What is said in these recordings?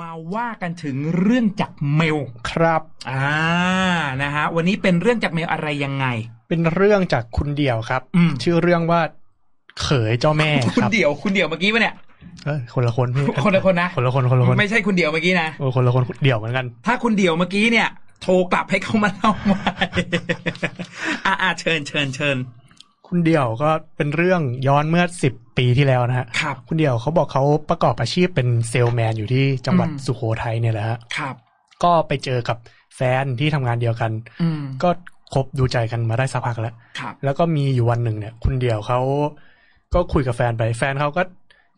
มาว่ากันถึงเรื่องจากเมลครับ อ่านะฮะวันนี้เป็นเรื่องจากเมลอะไรยังไง เป็นเรื่องจากคุณเดี่ยวครับอืมชื่อเรื่องว่า เขยเจ้าแม่คุคณรับเดี่ยวคุณเดี่ยวเมื่อกี้ปะเนี่ย เอ้ยคนละคนพี่คนละคนนะ คนละคนคนละคนไม่ใช่คุณเดี่ยวเมื่อกี้นะเออคนละคนเดี่ยวเหมือนกัน ถ้าคุณเดี่ยวเมื่อกี้เนี่ย โทรกลับให้เขามาเล่าใหม่ อ่าอ่าเชิญเชิญเชิญ คุณเดี่ยวก็เป็นเรื่องย้อนเมื่อสิบปีที่แล้วนะฮะครับคุณเดี่ยวเขาบอกเขาประกอบอาชีพเป็นเซลแมนอยู่ที่จังหวัดอืมสุโขทัยเนี่ยแหละฮะครับ ก็ไปเจอกับแฟนที่ทำงานเดียวกันอืมก็คบดูใจกันมาได้สักพักแล้วครับแล้วก็มีอยู่วันหนึ่งเนี่ย คุณเดี่ยวเขาก็คุยกับแฟนไป แฟนเขาก็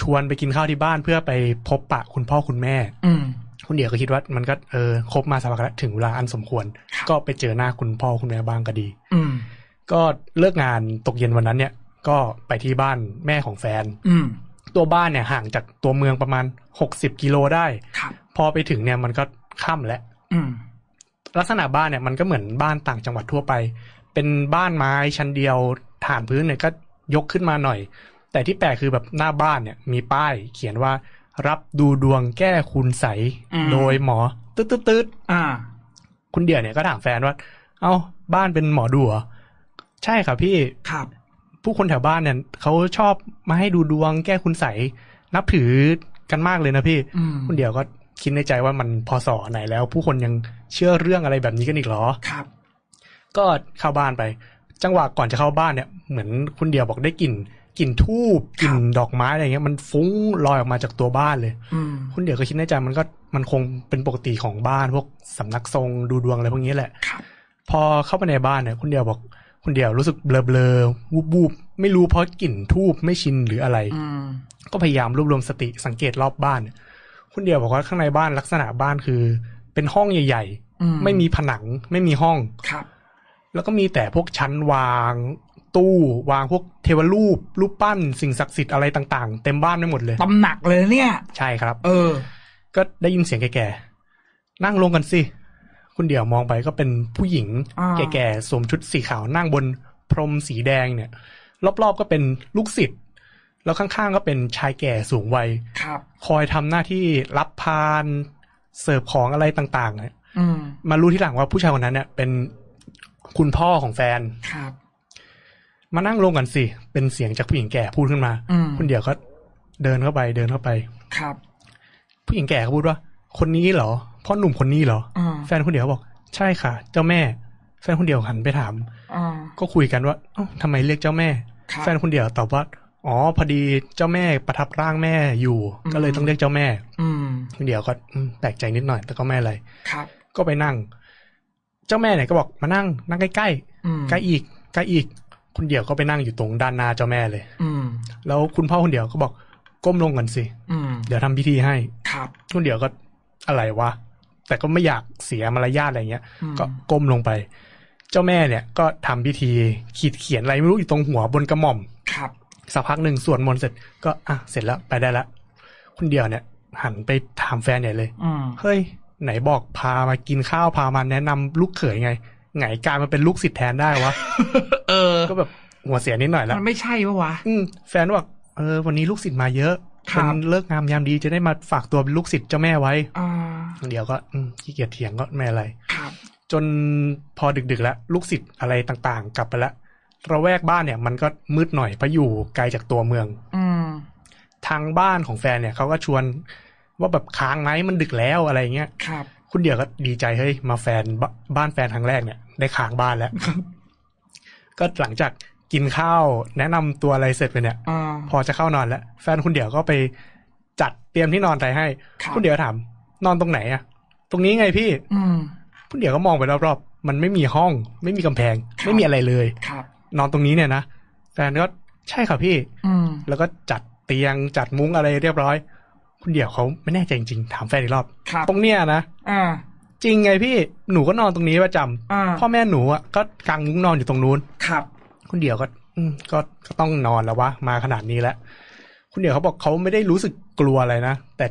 ชวนไปกินข้าวที่บ้านเพื่อไปพบปะคุณพ่อคุณแม่ อืมคุณเดี่ยวก็คิดว่ามันก็เออคบมาสักพักแล้วถึงเวลาอันสมควรครับก็ไปเจอหน้าคุณพ่อคุณแม่บ้างก็ดี อืม ก็เลิกงานตกเย็นวันนั้นเนี่ย ก็ไปที่บ้านแม่ของแฟน อืมตัวบ้านเนี่ยห่างจากตัวเมืองประมาณหกสิบกิโลได้ครับพอไปถึงเนี่ยมันก็ค่ำแล้วอืมลักษณะบ้านเนี่ยมันก็เหมือนบ้านต่างจังหวัดทั่วไป เป็นบ้านไม้ชั้นเดียวฐานพื้นเนี่ยก็ยกขึ้นมาหน่อย แต่ที่แปลกคือแบบหน้าบ้านเนี่ย มีป้ายเขียนว่ารับดูดวงแก้คุณใสยอืมโดยหมอ ตืดตืดตืดอ่าคุณเดี่ยวเนี่ยก็ถามแฟนว่า เอ้าบ้านเป็นหมอดูเหรอ ใช่ค่ะพี่ครับ ผู้คนแถวบ้านเนี่ยเขาชอบมาให้ดูดวงแก้คุณใสยนับถือกันมากเลยนะพี่อืมคุณเดี่ยวก็คิดในใจว่ามันพอสอไหนแล้ว ผู้คนยังเชื่อเรื่องอะไรแบบนี้กันอีกเหรอครับ ก็เข้าบ้านไป จังหวะก่อนจะเข้าบ้านเนี่ย เหมือนคุณเดียวบอกได้กลิ่นกลิ่นทูบกลิ่นดอกไม้อะไรเงี้ยมันฟุ้งลอยออกมาจากตัวบ้านเลยอืมคุณเดียวก็คิดในใจมันก็มันคงเป็นปกติของบ้านพวกสำนักทรงดูดวงอะไรพวกนี้แหละครับพอเข้าไปในบ้านเนี่ยคุณเดียวบอก คุณเดียวรู้สึกเบลอเบลอวูบวูบๆไม่รู้เพราะกลิ่นทูบไม่ชินหรืออะไรอืมก็พยายามรวบรวมสติสังเกตรอบบ้านเนี่ยคุณเดียวบอกว่าข้างในบ้านลักษณะบ้านคือ เป็นห้องใหญ่อืๆไม่มีผนังไม่มีห้องครับ แล้วก็มีแต่พวกชั้นวางตู้วางพวกเทวรูป รูปปั้นสิ่งศักดิ์สิทธิ์อะไรต่างๆ เต็มบ้านไปหมดเลยตำหนักเลยเนี่ย ใช่ครับ เออ ก็ได้ยินเสียงแก่ๆนั่งลงกันสิ คุณเดี่ยวมองไปก็เป็นผู้หญิงอ่าแก่ๆสวมชุดสีขาวนั่งบนพรมสีแดงเนี่ย รอบๆก็เป็นลูกศิษย์แล้วข้างๆก็เป็นชายแก่สูงวัยครับคอยทำหน้าที่รับพานเสิร์ฟของอะไรต่างๆเนี่ยอืมมารู้ที่หลังว่าผู้ชายคนนั้นเนี่ย เป็นคุณพ่อของแฟนครับ มานั่งลงกันสิ เป็นเสียงจากผู้หญิงแก่พูดขึ้นมาอืมคุณเดี่ยวก็เดินเข้าไปเดินเข้าไป ครับ ผู้หญิงแก่เขาพูดว่า คนนี้เหรอ พ่อหนุ่มคนนี้เหรออืมแฟนคุณเดี่ยวบอก ใช่ค่ะ เจ้าแม่ แฟนคุณเดี่ยวหันไปถามอ่าก็คุยกันว่าเอ้าทำไมเรียกเจ้าแม่ครับแฟนคุณเดี่ยวตอบว่าอ๋อพอดีเจ้าแม่ประทับร่างแม่อยู่อืมก็เลยต้องเรียกเจ้าแม่ อืมคุณเดี่ยวก็อืมแปลกใจนิดหน่อย แต่ก็ไม่อะไรครับ ก็ไปนั่ง เจ้าแม่เนี่ยก็บอกมานั่ง นั่งใกล้อืมๆใกล้อีกใกล้อีกคุณเดี่ยวก็ไปนั่งอยู่ตรงด้านหน้าเจ้าแม่เลย อืมแล้วคุณพ่อคุณเดี่ยวก็บอก ก้มลงกันสิอืมเดี๋ยวทำพิธีให้ครับคุณเดี่ยวก็อะไรวะ แต่ก็ไม่อยากเสียมารยาทอะไรเงี้ยอืมก็ก้มลงไป เจ้าแม่เนี่ยก็ทำพิธีขีดเขียนอะไรไม่รู้อยู่ตรงหัวบนกระหม่อม ครับสักพักหนึ่งสวดมนต์เสร็จก็อะเสร็จแล้วไปได้ละคุณเดี่ยวเนี่ย หันไปถามแฟนใหญ่เลยอืมเฮ้ย ไหนบอกพามากินข้าวพามาแนะนำลูกเขยไงไงกลายมาเป็นลูกศิษย์แทนได้วะเออ ก็แบบหัวเสียนิดหน่อยแล้วมันไม่ใช่ปะวะอืมแฟนบอกเออวันนี้ลูกศิษย์มาเยอะครับเป็นเลิกงามยามดีจะได้มาฝากตัวเป็นลูกศิษย์เจ้าแม่ไว้ อ่า เดี๋ยวก็อืมขี้เกียจเถียงก็ไม่อะไรครับจนพอดึกๆแล้วลูกศิษย์อะไรต่างๆ กลับไปแล้วระแวกบ้านเนี่ย มันก็มืดหน่อยเพราะอยู่ไกลจากตัวเมือง อืมทางบ้านของแฟนเนี่ยเขาก็ชวนว่าแบบค้างไหมมันดึกแล้วอะไรเงี้ยครับ คุณเดี่ยวก็ดีใจเฮ้ยมาแฟนบบ้านแฟนครั้งแรกเนี่ย ได้ค้างบ้านแล้ว ก็หลังจากกินข้าวแนะนำตัวอะไรเสร็จไปเนี่ยอ่าพอจะเข้านอนแล้ว แฟนคุณเดี่ยวก็ไปจัดเตรียมที่นอนไปให้ครับคุณเดี่ยวถาม นอนตรงไหนอะตรงนี้ไงพี่ อืมคุณเดี่ยวก็มองไปรอบๆมันไม่มีห้อง ไม่มีกำแพงครับไม่มีอะไรเลยครับ นอนตรงนี้เนี่ยนะแฟนก็ใช่ค่ะพี่ อืมแล้วก็จัดเตียงจัดมุ้งอะไรเรียบร้อย คุณเดี่ยวเขาไม่แน่ใจจริงๆถามแฟนอีกรอบ ครับตรงเนี้ยนะอ่า จริงไงพี่หนูก็นอนตรงนี้ประจำอ่าพ่อแม่หนูอะก็กางมุ้งนอนอยู่ตรงนู้น ครับ คุณเดี่ยวก็อืมก็ก็ต้องนอนแล้ววะมาขนาดนี้แล้ว คุณเดี่ยวเขาบอกเขาไม่ได้รู้สึกกลัวอะไรนะ แต่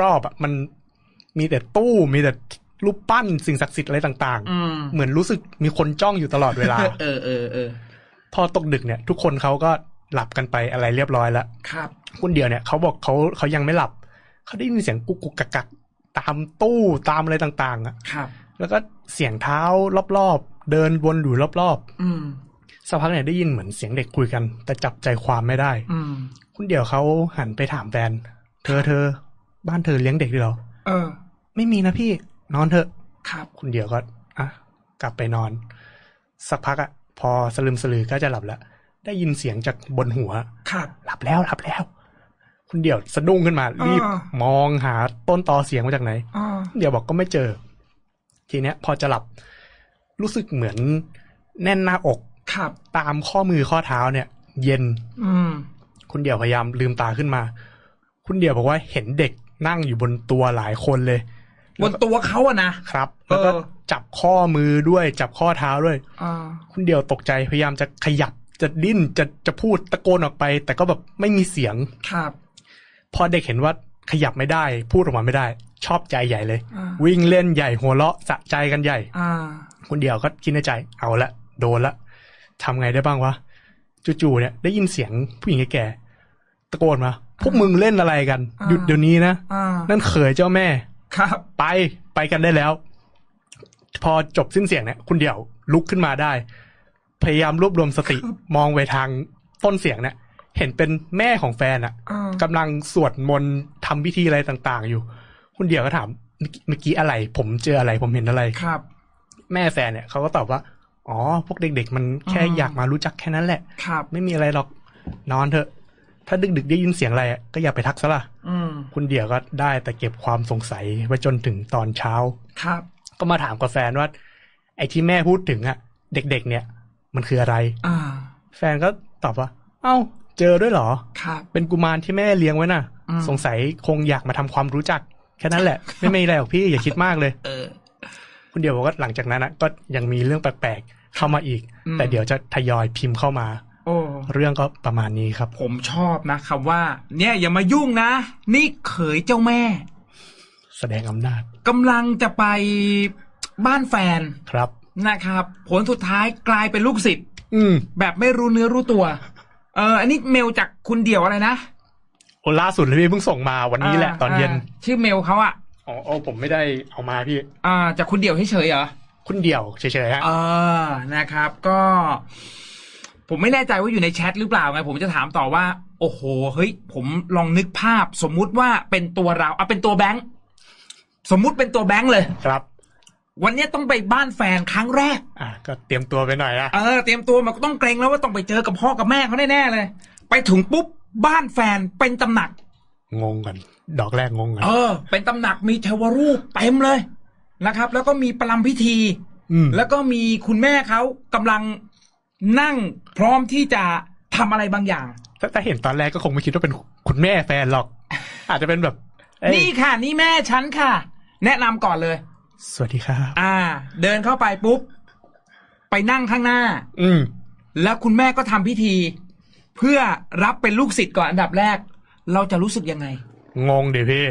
รอบๆอะมัน มีแต่ตู้มีแต่รูปปั้นสิ่งศักดิ์สิทธิ์อะไรต่างอืมๆเหมือนรู้สึกมีคนจ้องอยู่ตลอดเวลา เออเออเออพอตกดึกเนี่ย ทุกคนเขาก็หลับกันไปอะไรเรียบร้อยแล้ว ครับคุณเดียวเนี่ยเขาบอกเขาเขายังไม่หลับ เขาได้ยินเสียงกุกกุกกักกักตามตู้ตามอะไรต่าง ๆ อะ ครับ แล้วก็เสียงเท้ารอบๆ เดินวนอยู่รอบอืมๆสักพักเนี่ยได้ยินเหมือนเสียงเด็กคุยกัน แต่จับใจความไม่ได้ อืมคุณเดี่ยวเขาหันไปถามแฟน เธอเธอ บ้านเธอเลี้ยงเด็กด้วยเหรอ เออ ไม่มีนะพี่นอนเถอะครับ คุณเดี่ยวก็อะกลับไปนอน สักพักอะพอสลืมสลือก็จะหลับแล้วได้ยินเสียงจากบนหัวครับหลับแล้วหลับแล้ว คุณเดี่ยวสะดุ้งขึ้นมา รีบอ่ามองหาต้นตอเสียงมาจากไหนอ่าเดี๋ยวบอกก็ไม่เจอ ทีเนี้ย พอจะหลับ รู้สึกเหมือนแน่นหน้าอกครับตามข้อมือข้อเท้าเนี่ย เย็น อืมคุณเดี่ยวพยายามลืมตาขึ้นมา คุณเดี่ยวบอกว่าเห็นเด็กนั่งอยู่บนตัวหลายคนเลย บนตัวเขาอะนะครับ แล้วก็เออจับข้อมือด้วยจับข้อเท้าด้วยอ่าคุณเดี่ยวตกใจพยายามจะขยับจะดิ้นจะจะพูดตะโกนออกไป แต่ก็แบบไม่มีเสียงครับ พอเด็กเห็นว่าขยับไม่ได้ พูดออกมาไม่ได้ ชอบใจใหญ่เลยอ่าวิ่งเล่นใหญ่หัวเราะสะใจกันใหญ่อ่าคุณเดี่ยวก็คิดในใจ เอาละโดนละทำไงได้บ้างวะจู่ๆเนี่ยได้ยินเสียงผู้หญิงแก่ๆตะโกนมาพวกมึงเล่นอะไรกันอ่าหยุดเดี๋ยวนี้นะอ่านั่นเขยเจ้าแม่ ครับไปไปกันได้แล้ว พอจบสิ้นเสียงเนี่ย คุณเดี่ยวลุกขึ้นมาได้ พยายามรวบรวมสติมองไปทางต้นเสียงเนี่ย เห็นเป็นแม่ของแฟนอะอ่ากำลังสวดมนต์ทำพิธีอะไรต่างๆ อยู่ คุณเดี่ยวก็ถามเมื่อกี้เมื่อกี้อะไร ผมเจออะไร ผมเห็นอะไรครับ แม่แฟนเนี่ยเขาก็ตอบว่าอ๋อ พวกเด็กๆ มันแค่อืมอยากมารู้จักแค่นั้นแหละ ครับ ไม่มีอะไรหรอก นอนเถอะ ถ้าดึกๆ ได้ยินเสียงอะไรอะก็อย่าไปทักซะละอืม คุณเดี่ยวก็ได้แต่เก็บความสงสัยไว้จนถึงตอนเช้า ครับ ก็มาถามกับแฟนว่า ไอ้ที่แม่พูดถึงอะเด็กๆ เนี่ย มันคืออะไร อ่า แฟนก็ตอบว่า เอ้า เจอด้วยเหรอ ครับ เป็นกุมารที่แม่เลี้ยงไว้น่ะ อืม สงสัยคงอยากมาทำความรู้จัก แค่นั้นแหละ ไม่มีอะไรหรอกพี่อย่าคิดมากเลย เออ คุณเดียวบอกว่าหลังจากนั้นนะก็ยังมีเรื่องแปลกๆเข้ามาอีก อืม แต่เดี๋ยวจะทยอยพิมพ์เข้ามาโอ้ เรื่องก็ประมาณนี้ครับ ผมชอบนะคำว่า เนี่ยอย่ามายุ่งนะ นี่เขยเจ้าแม่ แสดงอำนาจกำลังจะไปบ้านแฟนครับนะครับ ผลสุดท้ายกลายเป็นลูกศิษย์อืม แบบไม่รู้เนื้อรู้ตัว เออ อันนี้เมลจากคุณเดี่ยวอะไรนะโอ้ล่าสุดเลยพี่เพิ่งส่งมาวันนี้แหละตอนเย็นาชื่อเมลเขาอะอ๋อโอ้ผมไม่ได้เอามาพี่ อ่าจากคุณเดี่ยวเฉยๆเหรอคุณเดี่ยวเฉยๆฮะเออนะครับ ก็ ผมไม่แน่ใจว่าอยู่ในแชทหรือเปล่าไงผมจะถามต่อว่า โอ้โหเฮ้ย ผมลองนึกภาพ สมมุติว่าเป็นตัวเราเอาเป็นตัวแบงค์สมมุติเป็นตัวแบงค์เลยครับ วันนี้ต้องไปบ้านแฟนครั้งแรก อะก็เตรียมตัวไปหน่อยนะเออเตรียมตัวมันก็ต้องเกรงแล้วว่าต้องไปเจอกับพ่อกับแม่เขาแน่ๆเลย ไปถึงปุ๊บบ้านแฟนเป็นตำหนัก งงกัน ดอกแรกงงกันเออ เป็นตำหนักมีเทวรูปเต็มเลยนะครับ แล้วก็มีประลำพิธีอืมแล้วก็มีคุณแม่เขากำลัง นั่งพร้อมที่จะทำอะไรบางอย่างถ้าถ้าเห็นตอนแรกก็คงไม่คิดว่าเป็นคุณแม่แฟนหรอก อาจจะเป็นแบบเอ้ยนี่ค่ะ นี่แม่ฉันค่ะ แนะนำก่อนเลย สวัสดีครับ อ่า เดินเข้าไปปุ๊บ ไปนั่งข้างหน้า อืมแล้วคุณแม่ก็ทำพิธี เพื่อรับเป็นลูกศิษย์ก่อนอันดับแรก เราจะรู้สึกยังไง งงเดี๋ยวพี่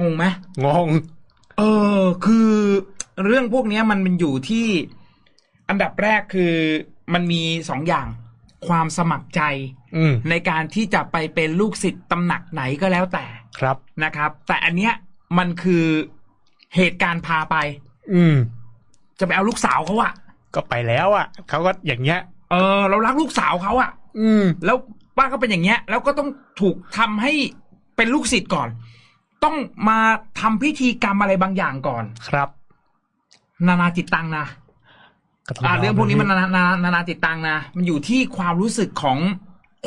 งงไหมงง เออ คือเรื่องพวกเนี้ยมันมันอยู่ที่อันดับแรกคือ มันมีสองอย่างความสมัครใจอืมในการที่จะไปเป็นลูกศิษย์ตำหนักไหนก็แล้วแต่ครับนะครับ แต่อันเนี้ยมันคือเหตุการณ์พาไป อืม จะไปเอาลูกสาวเขาอะก็ไปแล้วอะเขาก็อย่างเงี้ย เออ เรารักลูกสาวเขาอะอืม แล้วป้าก็เป็นอย่างเงี้ย แล้วก็ต้องถูกทำให้เป็นลูกศิษย์ก่อน ต้องมาทำพิธีกรรมอะไรบางอย่างก่อนครับ นานาจิตตังนะก็ต้ อ่าลเรื่องพวกนี้มันนานานานานาจิตตังนะ มันอยู่ที่ความรู้สึกของ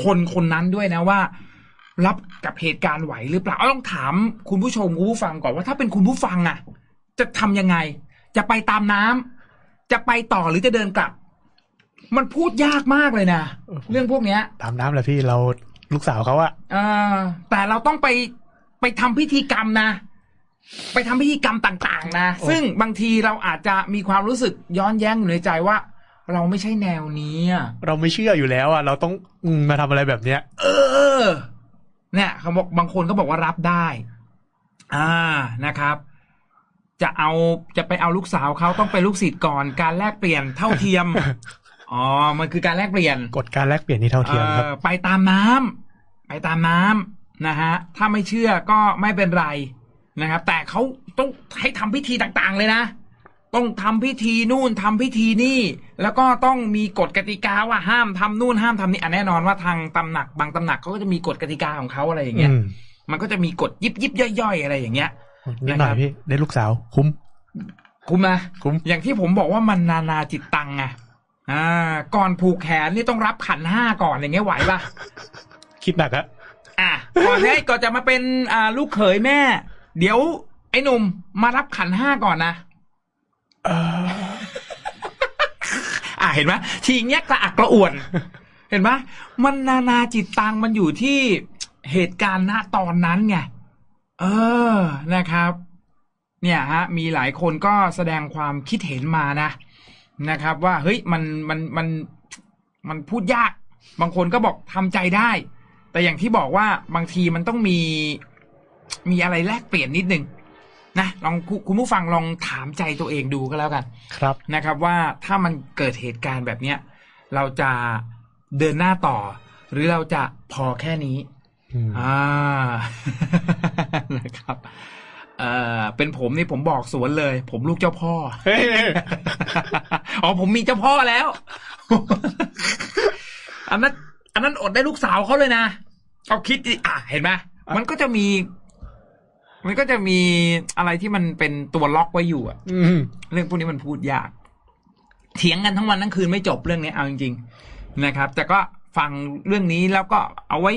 คนคนนั้นด้วยนะว่า รับกับเหตุการณ์ไหวหรือเปล่าเอาต้องถามคุณผู้ชมคุณผู้ฟังก่อนว่าถ้าเป็นคุณผู้ฟังอะ จะทำยังไง จะไปตามน้ำจะไปต่อหรือจะเดินกลับ มันพูดยากมากเลยนะเรื่องพวกเนี้ย ตามน้ำแหละพี่เราลูกสาวเขาอะเออแต่เราต้องไปไปทำพิธีกรรมนะ ไปทำพิธีกรรมต่าง ๆ นะซึ่งบางทีเราอาจจะมีความรู้สึกย้อนแย้งอยู่ในใจว่า เราไม่ใช่แนวนี้อะเราไม่เชื่ออยู่แล้วอะเราต้องอืมมาทำอะไรแบบเนี้ย เออ เนี่ยเขาบอกบางคนก็บอกว่ารับได้ อ่านะครับ จะเอาจะไปเอาลูกสาวเขาต้องไปนลูกศิษย์ก่อน การแลกเปลี่ยนเท่าเทียม อ๋อ มันคือการแลกเปลี่ยน กฎการแลกเปลี่ยนที่เท่าเทียมครับเอ่อไปตามน้ำไปตามน้ำนะฮะ ถ้าไม่เชื่อก็ไม่เป็นไร นะครับ แต่เขาต้องให้ทำพิธีต่างๆเลยนะ ต้องทำพิธีนู่นทำพิธีนี่ แล้วก็ต้องมีกฎกติกาว่าห้ามทำนู่นห้ามทำนี่อะแน่นอนว่าทางตำหนักบางตำหนักเขาก็จะมีกฎกติกาของเขาอะไรอย่างเงี้ยอืมมันก็จะมีกฎยิบยิบย่อยๆอะไรอย่างเงี้ยนิดหน่อยพี่ได้ลูกสาว คุ้ม คุ้มนะคุ้มอย่างที่ผมบอกว่ามันนานาจิตตังไงอ่า ก่อนผูกแขนนี่ต้องรับขันห้าก่อนอย่างเงี้ยไหวปะคิดหนักอะอะก่อนให้ก่อนจะมาเป็นอ่าลูกเขยแม่ เดี๋ยว ไอ้หนุ่มมารับขันห้าก่อนนะเออ อะเห็นไหมทีเงี้ยกระอักกระอ่วน เห็นไหมมันนานาจิตตังมันอยู่ที่เหตุการณ์ณตอนนั้นไงเออนะครับ เนี่ยฮะ มีหลายคนก็แสดงความคิดเห็นมานะนะครับ ว่าเฮ้ยมันมันมันมันพูดยาก บางคนก็บอกทำใจได้ แต่อย่างที่บอกว่าบางทีมันต้องมี มีอะไรแลกเปลี่ยนนิดนึงนะลองคุณคุณผู้ฟังลองถามใจตัวเองดูก็แล้วกัน ครับนะครับ ว่าถ้ามันเกิดเหตุการณ์แบบเนี้ยเราจะเดินหน้าต่อ หรือเราจะพอแค่นี้อืมอ่านะครับเอ่อเป็นผมนี่ผมบอกสวนเลย ผมลูกเจ้าพ่อเฮ้ยอ๋อผมมีเจ้าพ่อแล้ว อันนั้น อันนั้นอดได้ลูกสาวเขาเลยนะเอาคิดดิอะเห็นไหมมันก็จะมี มันก็จะมีอะไรที่มันเป็นตัวล็อกไว้อยู่อะอืมเรื่องพวกนี้มันพูดยาก เถียงกันทั้งวันทั้งคืนไม่จบเรื่องนี้เอาจริงๆนะครับ แต่ก็ฟังเรื่องนี้แล้วก็เอาไว้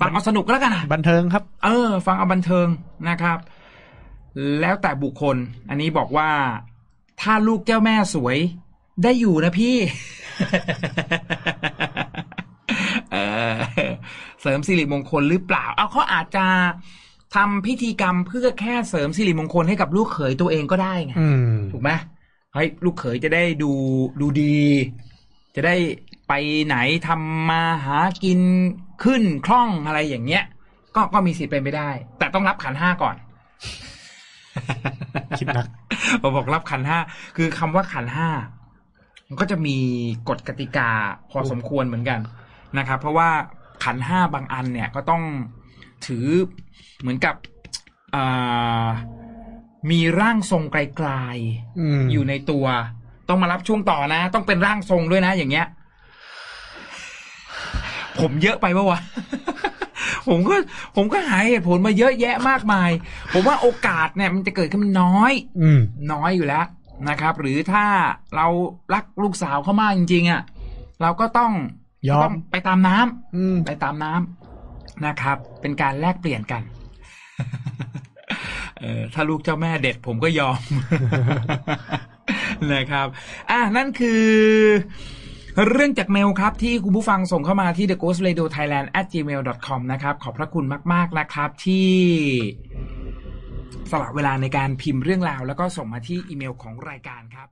ฟังเอาสนุกก็แล้วกันนะบันเทิงครับ เออ ฟังเอาบันเทิงนะครับ แล้วแต่บุคคล อันนี้บอกว่าถ้าลูกเจ้าแม่สวยได้อยู่นะพี่เออเสริมสิริมงคลหรือเปล่า เอาเขาอาจจะ ทำพิธีกรรมเพื่อแค่เสริมสิริมงคลให้กับลูกเขยตัวเองก็ได้ไงอืมถูกไหมเฮ้ยลูกเขยจะได้ดูดูดี จะได้ไปไหนทำมาหากินขึ้นคล่องอะไรอย่างเงี้ย ก็ก็มีสิทธิ์เป็นไปได้ แต่ต้องรับขันห้าก่อนคิดหนักพอบอกรับขันห้าคือคำว่าขันห้ามันก็จะมีกฎกติกาพอสมควรเหมือนกันนะครับ เพราะว่าขันห้าบางอันเนี่ยก็ต้องถือ เหมือนกับอ่ามีร่างทรงไกลๆอืมอยู่ในตัว ต้องมารับช่วงต่อนะ ต้องเป็นร่างทรงด้วยนะอย่างเงี้ย ผมเยอะไปปะวะผมก็ผมก็หาเหตุผลมาเยอะแยะมากมาย ผมว่าโอกาสเนี่ย มันจะเกิดขึ้นน้อย อืมน้อยอยู่แล้วนะครับ หรือถ้าเรารักลูกสาวเขามากจริงๆอะเราก็ต้องยอมต้องไปตามน้ำอืมไปตามน้ำ นะครับ เป็นการแลกเปลี่ยนกันเออถ้าลูกเจ้าแม่เด็ดผมก็ยอมนะครับ อะนั่นคือเรื่องจากเมลครับ ที่คุณผู้ฟังส่งเข้ามาที่ the ghost radio thailand at gmail com นะครับ ขอบพระคุณมาก ๆ นะครับ ที่สละเวลาในการพิมพ์เรื่องราว แล้วก็ส่งมาที่อีเมลของรายการครับ